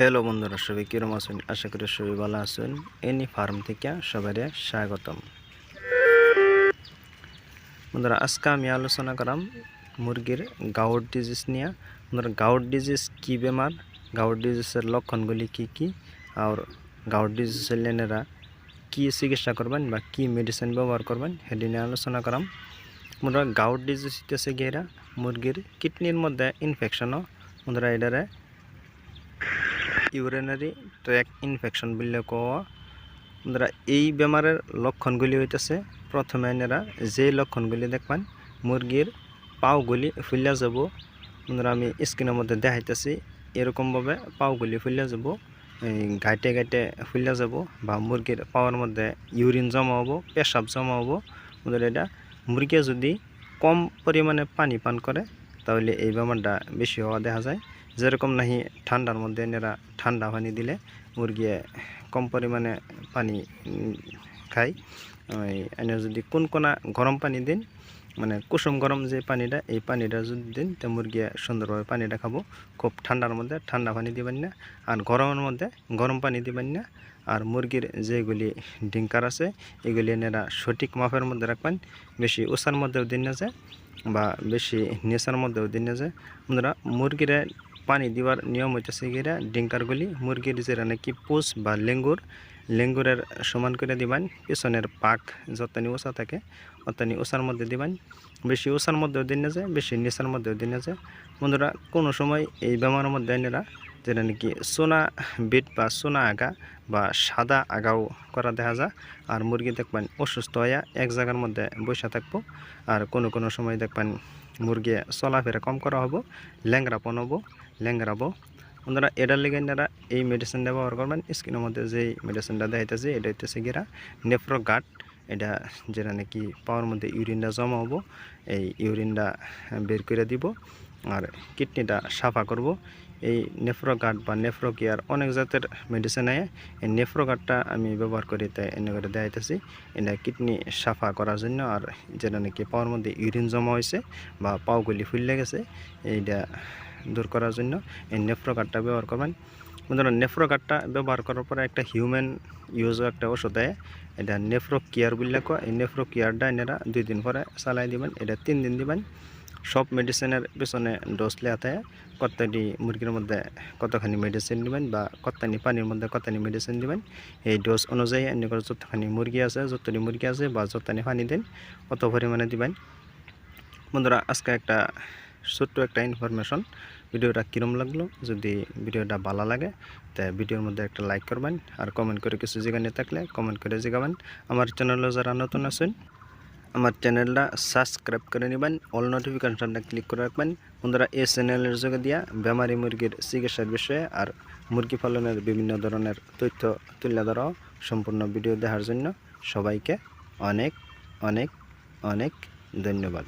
Hello বন্ধুরা, সবাই কিরম আছেন? আশা করি সবাই ভালো আছেন। এনি ফার্ম থেকে সবাই স্বাগতম। বন্ধুরা, আজকে আমি আলোচনা করাম মুরগির গাউট ডিজিজ নিয়ে। বন্ধুরা গাউট ডিজিজ কি বেমার? গাউট ডিজিজের লক্ষণগুলি কি কি? আর গাউট ডিজিজের লেনেরা কি চিকিৎসা করবেন বা কি মেডিসিন ব্যবহার করবেন, সেটি নিয়ে আলোচনা করাম বন্ধুরা গাউট ডিজিজ হইতেছে গিয়েরা মুরগির কিডনির মধ্যে ইনফেকশনও বন্ধুরা, এটারে ইউরিনারি ট্র্যাক ইনফেকশন বললে কোয়া বন্ধুরা, এই বেমারের লক্ষণগুলি হইতেছে, প্রথমে এনারা যে লক্ষণগুলি দেখবেন, মুরগির পাওগুলি ফুলিয়া যাব। বন্ধুরা, আমি স্ক্রিনের মধ্যে দেখাইতেছি, এরকমভাবে পাওগুলি ফুলিয়া যাব, এই গাইটে গাইটে ফুলিয়া যাব বা মুরগির পাওয়ার মধ্যে ইউরিন জমা হব, পেশাব জমা হব। বন্ধুরা, এটা মুরগিয়া যদি কম পরিমাণে পানি পান করে, তাহলে এই বেমারটা বেশি হওয়া দেখা যায়। যেরকম নাহি ঠান্ডার মধ্যে এনারা ঠান্ডা পানি দিলে মুরগি কম পরিমাণে পানি খায়। এনে যদি কোন কোনা গরম পানি দিন মানে কুসুম গরম যে পানিটা, এই পানিটা যদি দিন, তো মুরগি সুন্দরভাবে পানিটা খাব। খুব ঠান্ডার মধ্যে ঠান্ডা পানি দিবেন না, আর গরমের মধ্যে গরম পানি দিবেন না। আর মুরগির যেগুলি ডিঙ্কার আছে, এগুলি এনারা সঠিক মাপের মধ্যে রাখবেন। বেশি উষার মধ্যেও দিন না যায় বা বেশি নেশার মধ্যেও দিন না যায় বন্ধুরা, মুরগিরা পানি দিবার নিয়ম হইতেছে গিরা ডিঙ্কারগুলি মুরগির যেটা নাকি পুষ বা লেঙ্গুর, লেঙ্গুরের সমান করে দিবেন, পিছনের পাক যতনি ওষা থাকে অতনি ওষার মধ্যে দিবেন। বেশি ওষার মধ্যেও দিন না যায়, বেশি নেশার মধ্যেও দিন না যায়। বন্ধুরা, কোনো সময় এই বেমারের মধ্যে এনারা যেটা নাকি সোনা বিট বা সোনা আগা বা সাদা আগাও করা দেখা যায়, আর মুরগি দেখবেন অসুস্থ হয়ে এক জায়গার মধ্যে বসে থাকব, আর কোনো কোনো সময় দেখবেন মুরগি চলাফেরা কম করা হব ল্যাংরাপন হব ল্যাংরাবো বন্ধুরা এটার লেগে এনারা এই মেডিসিনটা ব্যবহার করবেন। স্কিনের মধ্যে যেই মেডিসিনটা দেখাইতেছে, এটা হইতেছে গিরা নেফ্রোগাট। এটা যেটা নাকি পাওয়ার মধ্যে ইউরিনটা জমা হব, এই ইউরিনটা বের করে দিব আর কিডনিটা সাফা করব। এই নেফ্রোগার্ড বা নেফ্রোকেয়ার অনেক জাতের মেডিসিন আয় এই নেফ্রোগার্ডটা আমি ব্যবহার করি, তাই এনে করে দেখাইতেছি। এটা কিডনি সাফা করার জন্য আর যেটা নাকি পাওয়ার মধ্যে ইউরিন জমা হয়েছে বা পাওগুলি ফুললে গেছে, এইটা দূর করার জন্য এই নেফ্রো কার্ডটা ব্যবহার করবেন। বন্ধুরা, নেফ্রো কার্ডটা ব্যবহার করার পরে একটা হিউম্যান ইউজও একটা ওষুধ দেয়। এটা নেফ্রো কেয়ার বললে কয় এই নেফ্রো কেয়ারটা এনারা দুই দিন পরে চালাই দিবেন, এটা তিন দিন দিবেন। সব মেডিসিনের পেছনে ডোজ লেয়াতে কতটি মুরগির মধ্যে কতখানি মেডিসিন দিবেন বা কতখানি পানির মধ্যে কতখানি মেডিসিন দিবেন, এই ডোজ অনুযায়ী এনে করে যতখানি মুরগি আছে, যতটি মুরগি আছে বা যতখানি পানি দেন, অত পরিমাণে দিবেন। বন্ধুরা, আজকে একটা ছোট্ট একটা ইনফরমেশন ভিডিওটা কীরম লাগল? যদি ভিডিওটা ভালো লাগে, তা ভিডিওর মধ্যে একটা লাইক করবেন, আর কমেন্ট করে কিছু জায়গায় থাকলে কমেন্ট করে জিগাবেন আমার চ্যানেলে যারা নতুন আছেন, আমার চ্যানেলটা সাবস্ক্রাইব করে নেবেন অল নোটিফিকেশনটা ক্লিক করে রাখবেন। বন্ধুরা, এই চ্যানেলের যোগে দিয়া বেমারি মুরগির চিকিৎসার বিষয়ে আর মুরগি পালনের বিভিন্ন ধরনের তথ্য তুলে ধরা সম্পূর্ণ ভিডিও দেখার জন্য সবাইকে অনেক অনেক অনেক ধন্যবাদ।